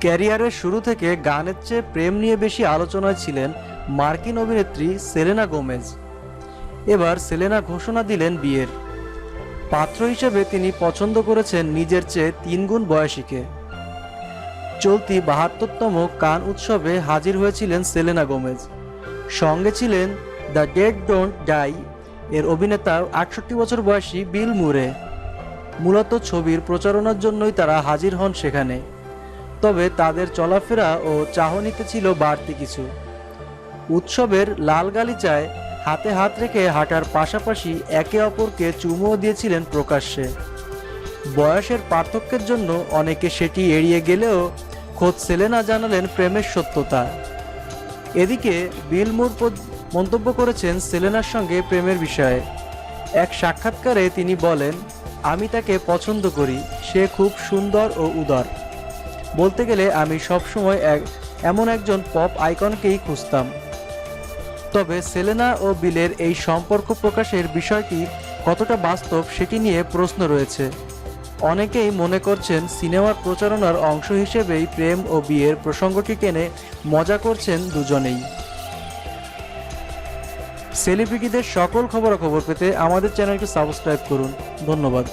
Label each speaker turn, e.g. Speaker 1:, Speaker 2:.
Speaker 1: ক্যারিয়ারের শুরু থেকে গানের চেয়ে প্রেম নিয়ে বেশি আলোচনায় ছিলেন মার্কিন অভিনেত্রী সেলেনা গোমেজ। এবার সেলেনা ঘোষণা দিলেন বিয়ের। পাত্র হিসেবে তিনি পছন্দ করেছেন নিজের চেয়ে তিনগুণ বয়সীকে। চলতি বাহাত্তরতম কান উৎসবে হাজির হয়েছিলেন সেলেনা গোমেজ। সঙ্গে ছিলেন দ্য ডেড ডোন্ট ডাই এর অভিনেতা আটষট্টি বছর বয়সী বিল মুরে। মূলত ছবির প্রচারণার জন্যই তারা হাজির হন সেখানে। তবে তাদের চলাফেরা ও চাহনিতে ছিল বাড়তি কিছু। উৎসবের লাল গালিচায় হাতে হাত রেখে হাঁটার পাশাপাশি একে অপরকে চুমুও দিয়েছিলেন প্রকাশ্যে। বয়সের পার্থক্যের জন্য অনেকে সেটি এড়িয়ে গেলেও খোদ সেলেনা জানালেন প্রেমের সত্যতা। এদিকে বিল মুর পদ- মন্তব্য করেছেন সেলেনার সঙ্গে প্রেমের বিষয়ে। এক সাক্ষাৎকারে তিনি বলেন, আমি তাকে পছন্দ করি, সে খুব সুন্দর ও উদার। বলতে গেলে আমি সবসময় এক এমন একজন পপ আইকনকেই খুঁজতাম। তবে সেলেনা ও বিলের এই সম্পর্ক প্রকাশের বিষয়টি কতটা বাস্তব সেটি নিয়ে প্রশ্ন রয়েছে। অনেকেই মনে করছেন সিনেমার প্রচারণার অংশ হিসেবেই প্রেম ও বিয়ের প্রসঙ্গটি টেনে মজা করছেন দুজনেই। সেলিব্রিটিদের সকল খবরাখবর পেতে আমাদের চ্যানেলকে সাবস্ক্রাইব করুন। ধন্যবাদ।